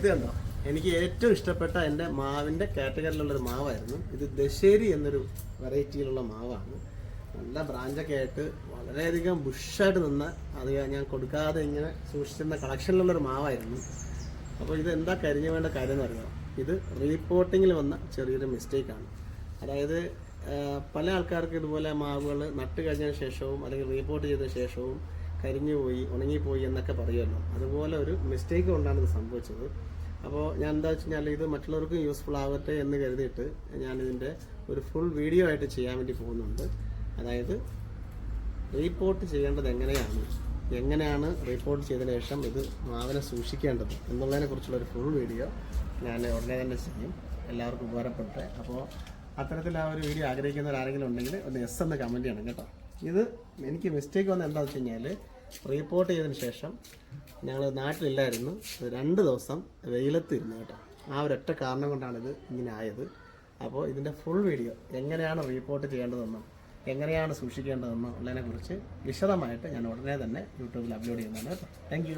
ഇത് കണ്ടോ? എനിക്ക് ഏറ്റവും ഇഷ്ടപ്പെട്ട എന്റെ മാവിന്റെ കാറ്റഗറിയിലുള്ളൊരു മാവായിരുന്നു. ഇത് ദശേരി എന്നൊരു വെറൈറ്റിയിലുള്ള മാവാണ്. നല്ല ബ്രാഞ്ചൊക്കെ ആയിട്ട് വളരെയധികം ബുഷായിട്ട് നിന്ന് അത് ഞാൻ കൊടുക്കാതെ ഇങ്ങനെ സൂക്ഷിച്ചിരുന്ന കളക്ഷനിലുള്ളൊരു മാവായിരുന്നു. അപ്പോൾ ഇത് എന്താ കരിഞ്ഞു വേണ്ട കാര്യം എന്ന് പറയുക ഇത് റീപോർട്ടിങ്ങിൽ വന്ന ചെറിയൊരു മിസ്റ്റേക്കാണ്. അതായത് പല ആൾക്കാർക്കും ഇതുപോലെ മാവുകൾ നട്ട് കഴിഞ്ഞതിന് ശേഷവും അല്ലെങ്കിൽ റീപോർട്ട് ചെയ്ത ശേഷവും കരിഞ്ഞു പോയി ഉണങ്ങിപ്പോയി എന്നൊക്കെ പറയുമല്ലോ. അതുപോലെ ഒരു മിസ്റ്റേക്ക് കൊണ്ടാണ് ഇത് സംഭവിച്ചത്. അപ്പോൾ ഞാൻ എന്താ വെച്ച് കഴിഞ്ഞാൽ ഇത് മറ്റുള്ളവർക്കും യൂസ്ഫുൾ ആവട്ടെ എന്ന് കരുതിയിട്ട് ഞാനിതിന്റെ ഒരു ഫുൾ വീഡിയോ ആയിട്ട് ചെയ്യാൻ വേണ്ടി പോകുന്നുണ്ട്. അതായത് റീപോർട്ട് ചെയ്യേണ്ടത് എങ്ങനെയാണ്? എങ്ങനെയാണ് റിപ്പോർട്ട് ചെയ്തതിന് ശേഷം ഇത് മാവിനെ സൂക്ഷിക്കേണ്ടത് എന്നുള്ളതിനെ കുറിച്ചുള്ള ഒരു ഫുൾ വീഡിയോ ഞാൻ ഉടനെ തന്നെ ചെയ്യും. എല്ലാവർക്കും ഉപകാരപ്പെട്ടെ. അപ്പോൾ അത്തരത്തിൽ ആ ഒരു വീഡിയോ ആഗ്രഹിക്കുന്നവർ ആരെങ്കിലും ഉണ്ടെങ്കിൽ ഒന്ന് എസ് എന്ന് കമന്റ് ചെയ്യണം കേട്ടോ. ഇത് എനിക്ക് മിസ്റ്റേക്ക് വന്നത് എന്താണെന്ന് വെച്ച് കഴിഞ്ഞാൽ റിപ്പോർട്ട് ചെയ്തതിന് ശേഷം ഞങ്ങൾ നാട്ടിലില്ലായിരുന്നു. രണ്ട് ദിവസം വെയിലത്തിരുന്നു കേട്ടോ. ആ ഒരൊറ്റ കാരണം കൊണ്ടാണ് ഇത് ഇങ്ങനെ ആയത്. അപ്പോൾ ഇതിന്റെ ഫുൾ വീഡിയോ എങ്ങനെയാണ് റീപ്പോർട്ട് ചെയ്യേണ്ടതെന്നും എങ്ങനെയാണ് സൂക്ഷിക്കേണ്ടതെന്നും ഉള്ളതിനെക്കുറിച്ച് വിശദമായിട്ട് ഞാൻ ഉടനെ തന്നെ യൂട്യൂബിൽ അപ്ലോഡ് ചെയ്യുന്നതാണ് കേട്ടോ. താങ്ക്